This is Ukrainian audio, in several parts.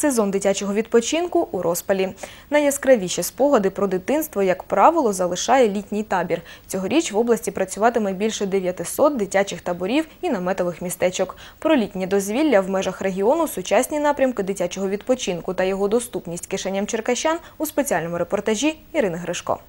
Сезон дитячого відпочинку у розпалі. Найяскравіші спогади про дитинство, як правило, залишає літній табір. Цьогоріч в області працюватиме більше 900 дитячих таборів і наметових містечок. Про літнє дозвілля в межах регіону, сучасні напрямки дитячого відпочинку та його доступність кишеням черкащан у спеціальному репортажі Ірини Гришко.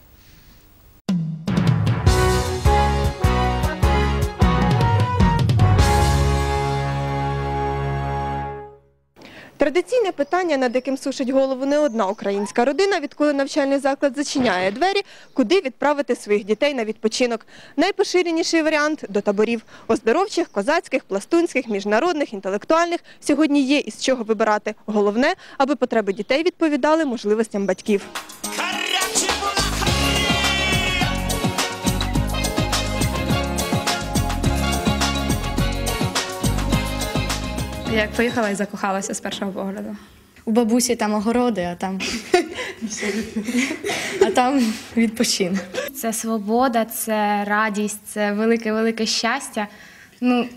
Традиційне питання, над яким сушить голову не одна українська родина, відколи навчальний заклад зачиняє двері, куди відправити своїх дітей на відпочинок. Найпоширеніший варіант до таборів оздоровчих, козацьких, пластунських, міжнародних, інтелектуальних. Сьогодні є із чого вибирати. Головне, аби потреби дітей відповідали можливостям батьків. Як поїхала і закохалася з першого погляду. У бабусі там огороди, а там, а там відпочинок. Це свобода, це радість, це велике-велике щастя. Ну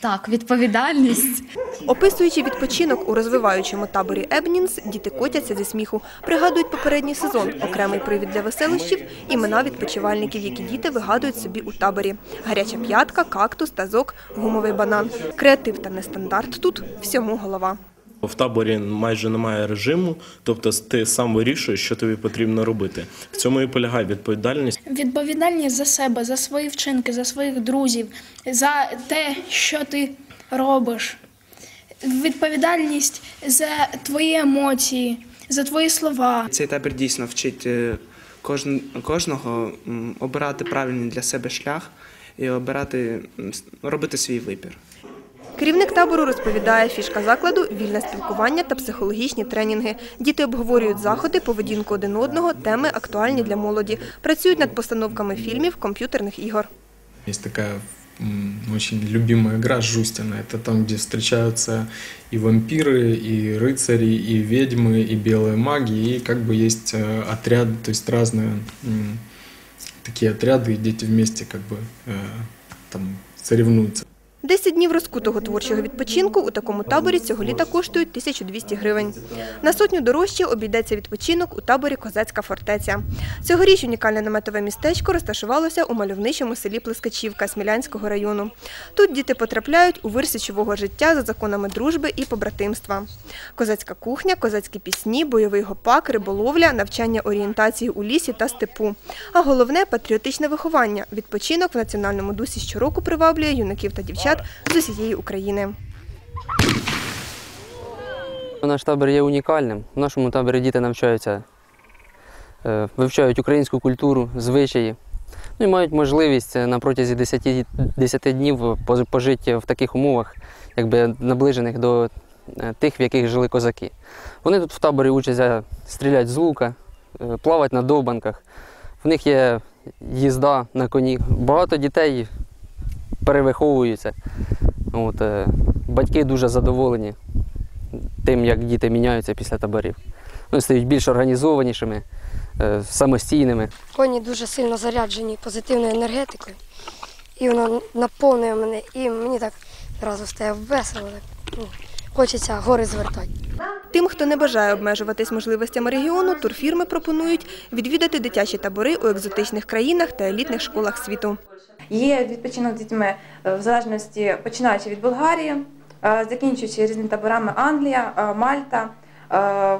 так, відповідальність. Описуючи відпочинок у розвиваючому таборі Ебнінс, діти котяться зі сміху, пригадують попередній сезон, окремий привід для веселощів, імена відпочивальників, які діти вигадують собі у таборі. Гаряча п'ятка, кактус, тазок, гумовий банан. Креатив та нестандарт тут всьому голова. В таборі майже немає режиму, тобто ти сам вирішуєш, що тобі потрібно робити. В цьому і полягає відповідальність. Відповідальність за себе, за свої вчинки, за своїх друзів, за те, що ти робиш. Відповідальність за твої емоції, за твої слова. Цей табір дійсно вчить е, кожн- кожного обирати правильний для себе шлях і обирати робити свій вибір. Керівник табору розповідає, фішка закладу – вільне спілкування та психологічні тренінги. Діти обговорюють заходи, поведінку один одного, теми актуальні для молоді. Працюють над постановками фільмів, комп'ютерних ігор. Есть такая м, очень любимая игра Жустина. Это там, где встречаются и вампиры, и рыцари, и ведьмы, и белые маги, и как бы есть э, отряд, то есть разные м, такие отряды, и дети вместе как бы э, там соревнуются. 10 днів розкутого творчого відпочинку у такому таборі цього літа коштують 1200 гривень. На сотню дорожче обійдеться відпочинок у таборі Козацька фортеця. Цьогоріч унікальне наметове містечко розташувалося у мальовничому селі Плескачівка Смілянського району. Тут діти потрапляють у вир січового життя за законами дружби і побратимства. Козацька кухня, козацькі пісні, бойовий гопак, риболовля, навчання орієнтації у лісі та степу. А головне патріотичне виховання. Відпочинок в національному дусі щороку приваблює юнаків та дівчат з усієї України. Наш табір є унікальним. В нашому таборі діти навчаються, е, вивчають українську культуру, звичаї. Ну і мають можливість е, на протязі 10, 10 днів пожити в таких умовах, якби наближених до е, тих, в яких жили козаки. Вони тут в таборі учаться стріляти з лука, плавати на довбанках. В них є їзда на коні. Багато дітей перевиховуються. От, е, батьки дуже задоволені тим, як діти міняються після таборів. Вони стають більш організованішими, е, самостійними. Коні дуже сильно заряджені позитивною енергетикою. І воно наповнює мене, і мені так одразу стає весело. Так, ну, хочеться гори звертати. Тим, хто не бажає обмежуватись можливостями регіону, турфірми пропонують відвідати дитячі табори у екзотичних країнах та елітних школах світу. Є відпочинок з дітьми е, в залежності починаючи від Болгарії, е, закінчуючи різними таборами Англія, е, Мальта,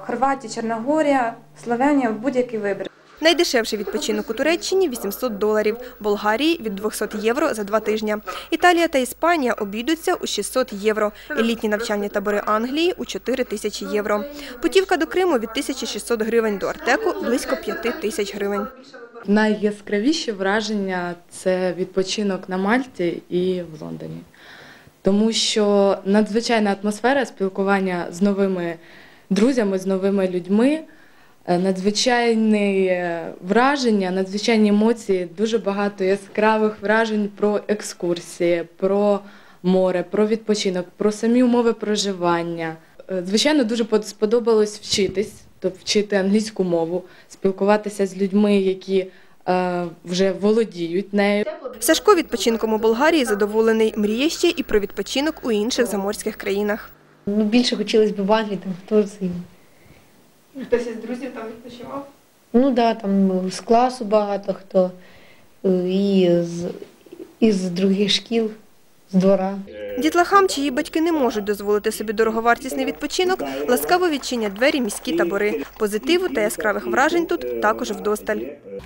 Хорватія, Чорногорія, Словенія, будь-який вибір. Найдешевший відпочинок у Туреччині – 800 доларів, Болгарії – від 200 євро за два тижні. Італія та Іспанія обійдуться у 600 євро, елітні навчальні табори Англії – у 4 тисячі євро. Путівка до Криму – від 1600 гривень, до Артеку – близько 5 тисяч гривень. Найяскравіші враження це відпочинок на Мальті і в Лондоні. Тому що надзвичайна атмосфера спілкування з новими друзями, з новими людьми, е, надзвичайні враження, надзвичайні емоції, дуже багато яскравих вражень про екскурсії, про море, про відпочинок, про самі умови проживання. Е, Звичайно, дуже под- сподобалось вчитись, тобто вчити англійську мову, спілкуватися з людьми, які е, вже володіють нею. Сашко відпочинком у Болгарії задоволений. Мріє ще і про відпочинок у інших заморських країнах. Ну, більше хотілося б в Англії, там в Турції. Хтось із друзів там відпочивав? Ну так, да, там з класу багато хто, е, і з, із других шкіл, з двора. Дітлахам, чиї батьки не можуть дозволити собі дороговартісний відпочинок, ласкаво відчинять двері міські табори. Позитиву та яскравих вражень тут також вдосталь.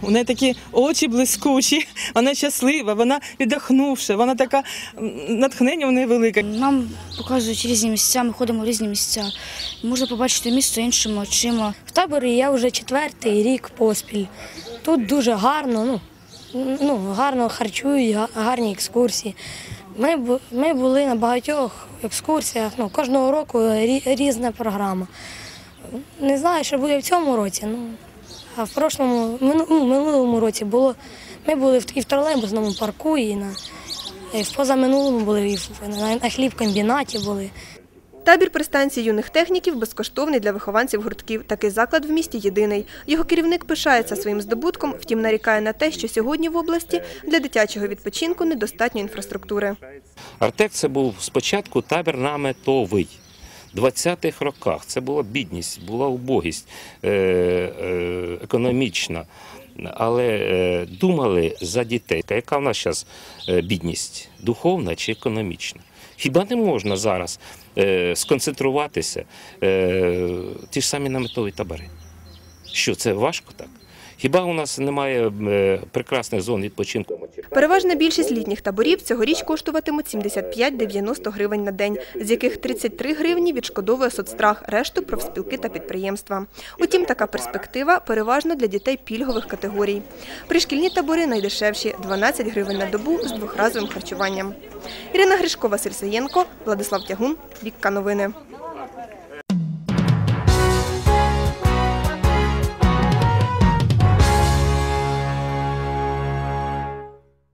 У неї такі очі блискучі, вона щаслива, вона віддохнувша, вона така натхнення в неї велике. Нам показують різні місця, ми ходимо в різні місця. Можна побачити місто іншими очима. В таборі я вже четвертий рік поспіль. Тут дуже гарно, ну, ну гарно харчують, гарні екскурсії. Ми, ми були на багатьох екскурсіях, ну, кожного року різна програма. Не знаю, що буде в цьому році. Ну, а в прошлому, ну, минулому році було. Ми були і в тролейбусному парку, і на і в позаминулому були, і на, на хлібкомбінаті були. Табір при станції юних техніків безкоштовний для вихованців гуртків. Такий заклад в місті єдиний. Його керівник пишається своїм здобутком, втім нарікає на те, що сьогодні в області для дитячого відпочинку недостатньо інфраструктури. Артек це був спочатку табір наметовий. В 20-х роках це була бідність, була убогість е, е, економічна. Але е, думали за дітей. Яка в нас зараз бідність? Духовна чи економічна? Хіба не можна зараз е, сконцентруватися е, ті ж самі наметові табори? Що це важко так? Хіба у нас немає е, прекрасних зон відпочинку? Переважна більшість літніх таборів цьогоріч коштуватимуть 75-90 гривень на день, з яких 33 гривні відшкодовує соцстрах, решту профспілки та підприємства. Утім, така перспектива переважно для дітей пільгових категорій. Пришкільні табори найдешевші – 12 гривень на добу з двохразовим харчуванням. Ірина Гришко, Василь Саєнко, Владислав Тягун, Вікка Новини.